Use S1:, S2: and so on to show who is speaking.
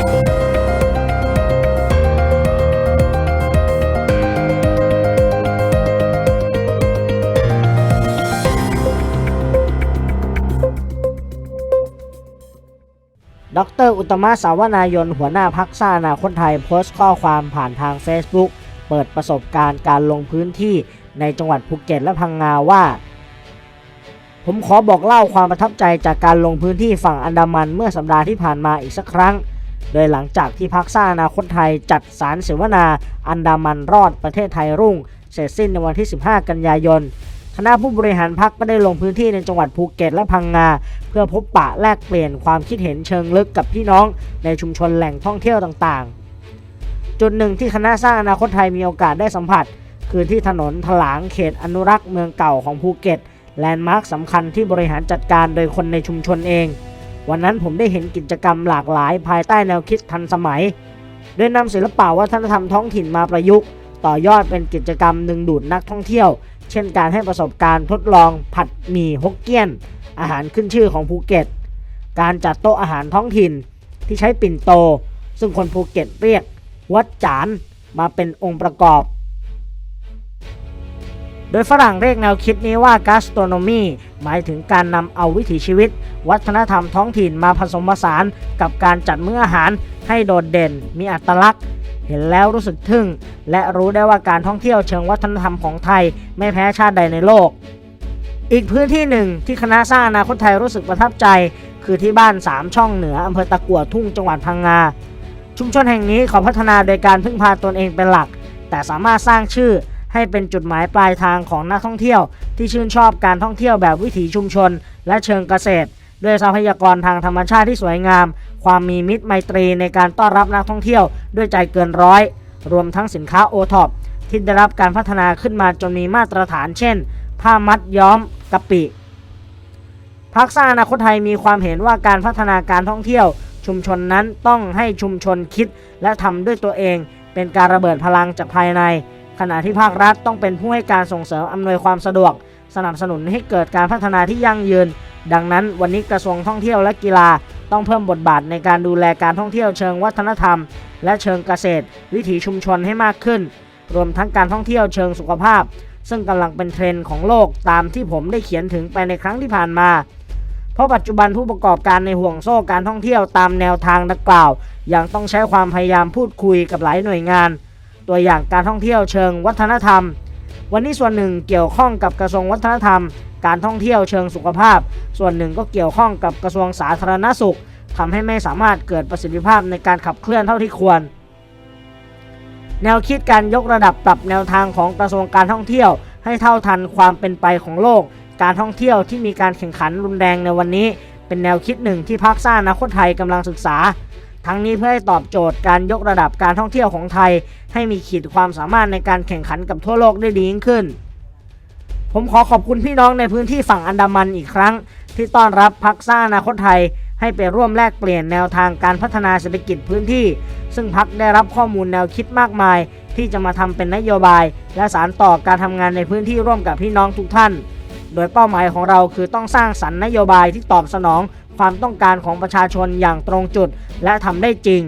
S1: ดรอุตมะสาวนายนหัวหน้าพักสร้างอนาคตไทยโพสต์ข้อความผ่านทาง Facebook เปิดประสบการณ์การลงพื้นที่ในจังหวัดภูเก็ตและพังงาว่า ผมขอบอกเล่าความประทับใจจากการลงพื้นที่ฝั่งอันดามันเมื่อสัปดาห์ที่ผ่านมาอีกสักครั้ง โดยหลังจากที่พักสร้างอนาคตไทยจัดสารเสวนาอันดามันรอดประเทศไทยรุ่ง เสร็จสิ้นในวันที่ 15 กันยายน คณะผู้บริหารพักก็ได้ลงพื้นที่ในจังหวัดภูเก็ตและพังงา เพื่อพบปะแลกเปลี่ยนความคิดเห็นเชิงลึกกับพี่น้องในชุมชนแหล่งท่องเที่ยวต่างๆ จุดหนึ่งที่คณะสร้างอนาคตไทยมีโอกาสได้สัมผัส คือที่ถนนถลางเขตอนุรักษ์เมืองเก่าของภูเก็ตแลนด์มาร์คสำคัญที่บริหารจัดการโดยคนในชุมชนเอง วันนั้นผมได้เห็นกิจกรรมหลากหลาย ภายใต้แนวคิดทันสมัย โดยนำศิลปะวัฒนธรรมท้องถิ่นมาประยุกต์ ต่อยอดเป็นกิจกรรมดึงดูดนักท่องเที่ยว เช่นการให้ประสบการณ์ทดลองผัดหมี่ฮกเกี้ยน อาหารขึ้นชื่อของภูเก็ต การจัดโต๊ะอาหารท้องถิ่นที่ใช้ปิ่นโต ซึ่งคนภูเก็ตเรียก วัดจานมาเป็นองค์ประกอบ โดยฝรั่งเรียกแนวคิดนี้ว่า gastronomy หมายถึงการนำเอาวิถีชีวิต วัฒนธรรมท้องถิ่นมาผสมผสานกับการจัดมื้ออาหารให้โดดเด่น มีอัตลักษณ์ เห็นแล้วรู้สึกทึ่ง และรู้ได้ว่าการท่องเที่ยวเชิงวัฒนธรรมของไทย ไม่แพ้ชาติใดในโลก อีกพื้นที่หนึ่งที่คณะสร้างอนาคตไทยรู้สึกประทับใจ คือที่บ้าน3ช่องเหนืออำเภอตะกั่วทุ่งจังหวัดพังงาชุมชนแห่งนี้ขอพัฒนาโดยการพึ่งพาตนเองเป็นหลัก แต่สามารถสร้างชื่อ ให้เป็นจุดหมายปลายทางของนักท่องเที่ยว ที่ชื่นชอบการท่องเที่ยวแบบวิถีชุมชน และเชิงเกษตร ด้วยทรัพยากรทางธรรมชาติที่สวยงาม ความมีมิตรไมตรีในการต้อนรับนักท่องเที่ยวด้วยใจเกินร้อย รวมทั้งสินค้าโอท็อปที่ได้รับการพัฒนาขึ้นมาจนมีมาตรฐานเช่น ผ้ามัดย้อมกะปิพักสร้างอนาคตไทยมีความเห็นว่าการพัฒนาการท่องเที่ยว ชุมชนนั้นต้องให้ชุมชนคิดและทำด้วยตัวเอง เป็นการระเบิดพลังจากภายใน ขณะที่ภาครัฐต้องเป็นผู้ให้การส่งเสริมอำนวยความสะดวก สนับสนุนให้เกิดการพัฒนาที่ยั่งยืน ดังนั้นวันนี้กระทรวงท่องเที่ยวและกีฬาต้องเพิ่มบทบาทในการดูแลการท่องเที่ยวเชิงวัฒนธรรม และเชิงเกษตร วิถีชุมชนให้มากขึ้น รวมทั้งการท่องเที่ยวเชิงสุขภาพ ซึ่งกำลังเป็นเทรนด์ของโลกตามที่ผมได้เขียนถึงไปในครั้งที่ผ่านมา เพราะปัจจุบันผู้ประกอบการในห่วงโซ่การท่องเที่ยวตามแนวทางดังกล่าวยังต้องใช้ความพยายามพูดคุยกับหลายหน่วยงาน ตัวอย่างการท่องเที่ยวเชิงวัฒนธรรม วันนี้ส่วนหนึ่งเกี่ยวข้องกับกระทรวงวัฒนธรรม การท่องเที่ยวเชิงสุขภาพ ส่วนหนึ่งก็เกี่ยวข้องกับกระทรวงสาธารณสุขทำให้ไม่สามารถเกิดประสิทธิภาพในการขับเคลื่อนเท่าที่ควร แนวคิดการยกระดับปรับแนวทางของกระทรวงการท่องเที่ยว ให้เท่าทันความเป็นไปของโลก การท่องเที่ยวที่มีการแข่งขันรุนแรงในวันนี้ เป็นแนวคิดหนึ่งที่พรรคสร้างอนาคตไทยกำลังศึกษา ทั้งนี้เพื่อให้ตอบโจทย์การยกระดับการท่องเที่ยวของไทย ให้มีขีดความสามารถในการแข่งขันกับทั่วโลกได้ดียิ่งขึ้น ผมขอขอบคุณพี่น้องในพื้นที่ฝั่งอันดามันอีกครั้ง ที่ต้อนรับพักสร้างอนาคตไทย ให้ไปร่วมแลกเปลี่ยนแนวทางการพัฒนาเศรษฐกิจพื้นที่ ซึ่งพักได้รับข้อมูลแนวคิดมากมาย ที่จะมาทำเป็นนโยบาย และสารต่อการทำงานในพื้นที่ร่วมกับพี่น้องทุกท่าน โดยเป้าหมายของเราคือต้องสร้างสรรค์นโยบายที่ตอบสนอง ความต้องการของประชาชนอย่างตรงจุด และทำได้จริง